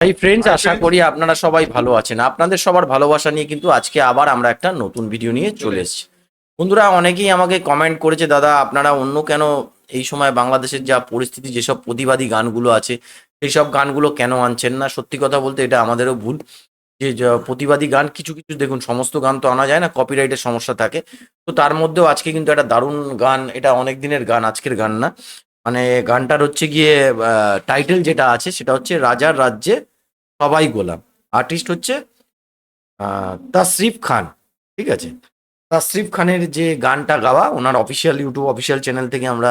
এই ফ্রেন্ডস আশা করি আপনারা সবাই ভালো আছেন। আপনাদের সবার ভালোবাসা নিয়ে কিন্তু আজকে আবার আমরা একটা নতুন ভিডিও নিয়ে চলে এসেছি। বন্ধুরা অনেকেই আমাকে কমেন্ট করেছে দাদা আপনারা অন্য কেন এই সময় বাংলাদেশের যা পরিস্থিতি যেসব প্রতিবাদী গানগুলো আছে সেই সব গানগুলো কেন আনছেন না? সত্যি কথা বলতে এটা আমাদেরও ভুল। যে প্রতিবাদী গান কিছু কিছু দেখুন সমস্ত গান তো আনা যায় না কপিরাইটের সমস্যা থাকে। তো তার মধ্যেও আজকে কিন্তু একটা দারুণ গান এটা অনেক দিনের গান আজকের গান না। মানে গানটার হচ্ছে গিয়ে টাইটেল যেটা আছে সেটা হচ্ছে রাজার রাজ্যে সবাই গোলাম। আর্টিস্ট হচ্ছে তাসরিফ খান, ঠিক আছে? তাসরিফ খানের যে গানটা গাওয়া, ওনার অফিসিয়াল ইউটিউব অফিসিয়াল চ্যানেল থেকে আমরা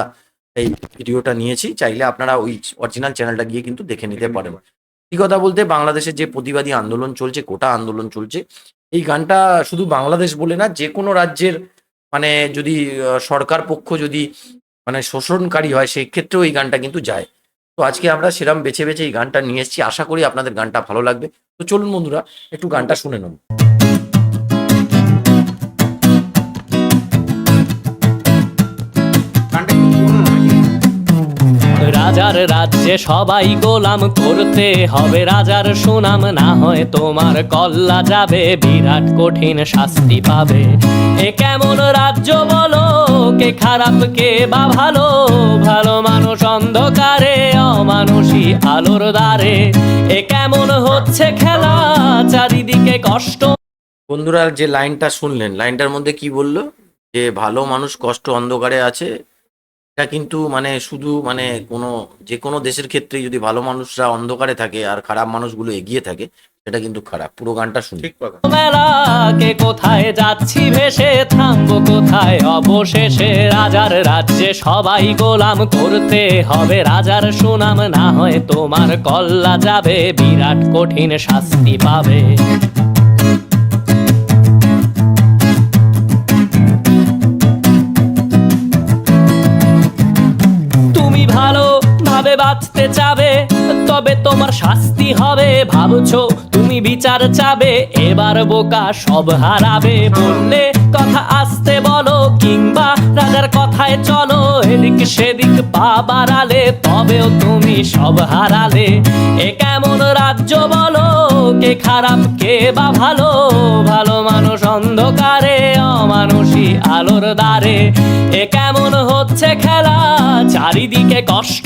এই ভিডিওটা নিয়েছি। চাইলে আপনারা ওই অরিজিনাল চ্যানেলটা গিয়ে কিন্তু দেখে নিতে পারেন। কি কথা বলতে বাংলাদেশের যে প্রতিবাদী আন্দোলন চলছে, কোটা আন্দোলন চলছে, এই গানটা শুধু বাংলাদেশ বলে না, যে কোনো রাজ্যের মানে যদি সরকার পক্ষ যদি মানে শোষণকারী হয়, সেই ক্ষেত্রেও এই গানটা কিন্তু যায়। তো আজকে আমরা সেরম বেছে বেছে এই গানটা নিয়ে এসেছি। আশা করি আপনাদের গানটা ভালো লাগবে। তো চলুন বন্ধুরা একটু গানটা শুনে নেব? রাজার রাজ্যে সবাই গোলাম করতে হবে। রাজার সুনাম না হয় তোমার কল্লা যাবে বিরাট কঠিন শাস্তি পাবে। এ কেমন কে খারাপ, কে বা ভালো? ভালো মানুষ অন্ধকারে, অমানুষী আলোর দ্বারে। এ কেমন হচ্ছে খেলা? চারিদিকে কষ্ট। বন্ধুরা, যে লাইনটা শুনলেন, লাইনটার মধ্যে কি বলল? যে ভালো মানুষ কষ্ট অন্ধকারে আছে, এটা কিন্তু মানে শুধু মানে কোনো, যে কোনো দেশের ক্ষেত্রেই যদি ভালো মানুষরা অন্ধকারে থাকে আর খারাপ মানুষগুলো এগিয়ে থাকে সেটা কিন্তু খারাপ। পুরো গানটা শুনি। ঠিক কথা। মেলাকে কোথায় যাচ্ছি ভেসে থামবো কোথায়? অবশেষে রাজার রাজ্যে সবাই গোলাম করতে হবে। রাজার সুনাম না হয় তোমার কল্লা যাবে বিরাট কঠিন শাস্তি পাবে। তুমি ভালো ভাবে বাঁচতে চাবে তবে তোমার শাস্তি হবে। ভাবছ বিচার চাবে, এবার বোকা সব হারাবে। বললে কথা আসতে বলো, কিংবা রাজার কথায় চলো, এদিক সেদিক পা বাড়ালে, তবেও তুমি সব হারালে। এ কেমন রাজ্য বলো, কে খারাপ, কে বা ভালো? ভালো মানুষ অন্ধকারে, অমানুষী আলোর দ্বারে। এ কেমন হচ্ছে খেলা, চারিদিকে কষ্ট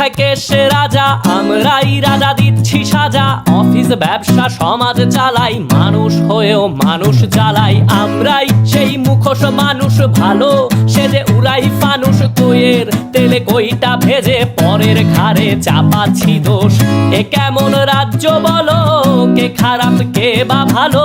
কোথায় কে সে রাজা, আমরাই রাজা দিচ্ছি সাজা। অফিস, ব্যবসা, সমাজ চালাই, মানুষ হয়েও মানুষ চালাই। আমরাই সেই মুখোশ মানুষ, ভালো সে যে উড়াই ফানুষ। কইয়ের তেলে কইটা ভেজে পরের ঘাড়ে চাপাচ্ছি দোষ। এ কেমন রাজ্য বলো, কে খারাপ, কে বা ভালো?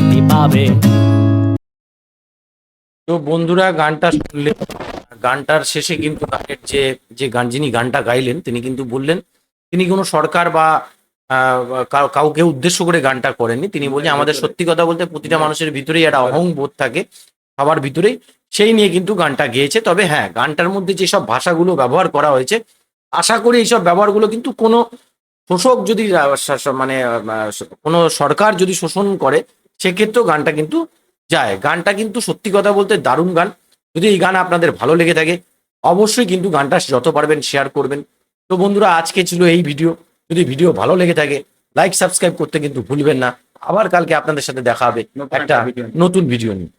পাবে। তো বন্ধুরা গানটা শুনলেন গানটার শেষে কিন্তু গানের যে যে গান যিনি গানটা গাইলেন তিনি কিন্তু বললেন তিনি কোনো সরকার বা কাউকে উদ্দেশ্য করে গানটা করেননি। তিনি বলছেন আমাদের সত্যি কথা বলতে প্রতিটা মানুষের ভিতরেই একটা অহং বোধ থাকে সবার ভিতরেই। সেই নিয়ে কিন্তু গানটা গেয়েছে। তবে হ্যাঁ গানটার মধ্যে যেসব ভাষাগুলো ব্যবহার করা হয়েছে আশা করি এইসব ব্যবহারগুলো কিন্তু কোনো শোষক যদি আহ, মানে আহ, কোনো সরকার যদি শোষণ করে সেক্ষেত্রেও গানটা কিন্তু যায়। গানটা কিন্তু সত্যি কথা বলতে দারুণ গান। যদি এই গান আপনাদের ভালো লেগে থাকে অবশ্যই কিন্তু গানটা যত পারবেন শেয়ার করবেন। তো বন্ধুরা আজকে ছিল এই ভিডিও। যদি ভিডিও ভালো লেগে থাকে লাইক সাবস্ক্রাইব করতে কিন্তু ভুলবেন না। আবার কালকে আপনাদের সাথে দেখা হবে একটা নতুন ভিডিও নিয়ে।